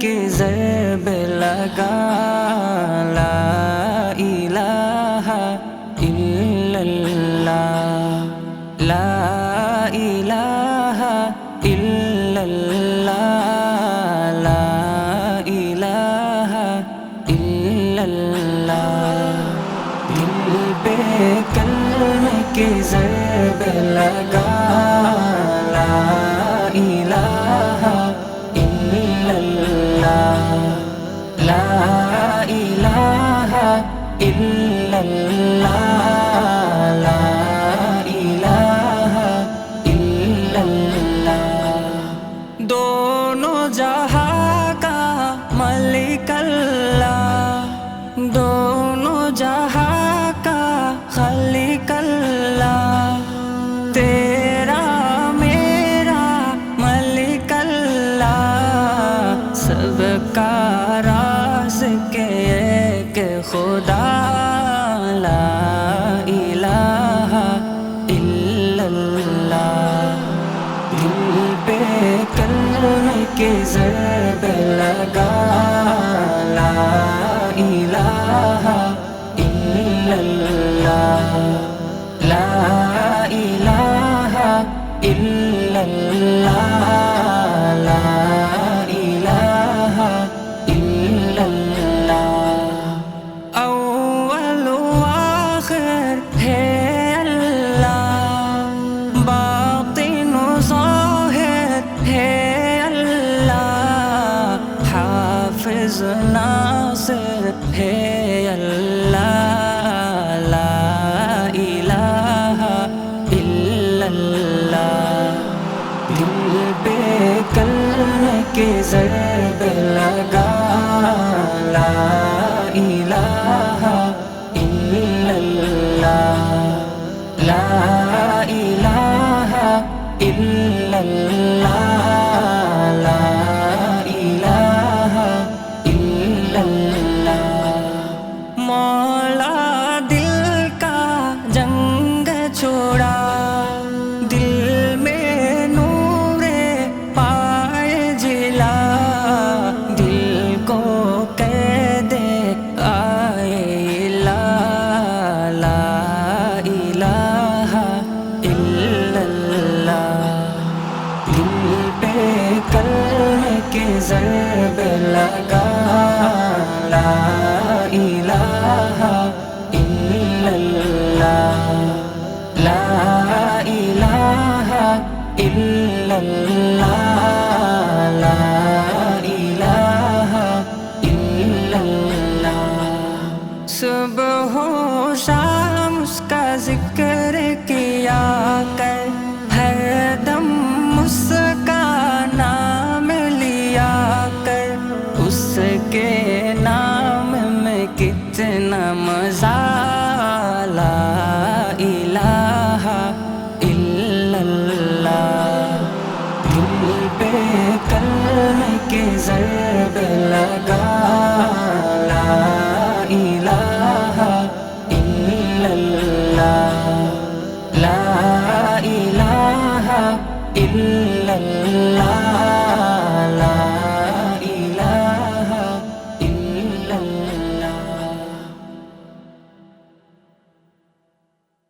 کی ضرب لگا، لا الہ الا اللہ، لا الہ الا اللہ، لا الہ الا اللہ۔ دل پہ کلمے کی ضرب لگا دونوں جہاں کا ملک اللہ دونوں جہاں کا خالق اللہ تیرا میرا ملک اللہ سب کا ایک خدا لا الہ الا اللہ دل پہ کلمے کی ضرب لگا لا الہ الا حافظ سے ہے اللہ، لا الہ الا اللہ۔ دل پہ کل کے ضرب لگا، لا کلمے کی ضرب لگا لا الہ الا اللہ، لا الہ الا اللہ، لا الہ الا اللہ۔ صبح و شام اس کا ذکر la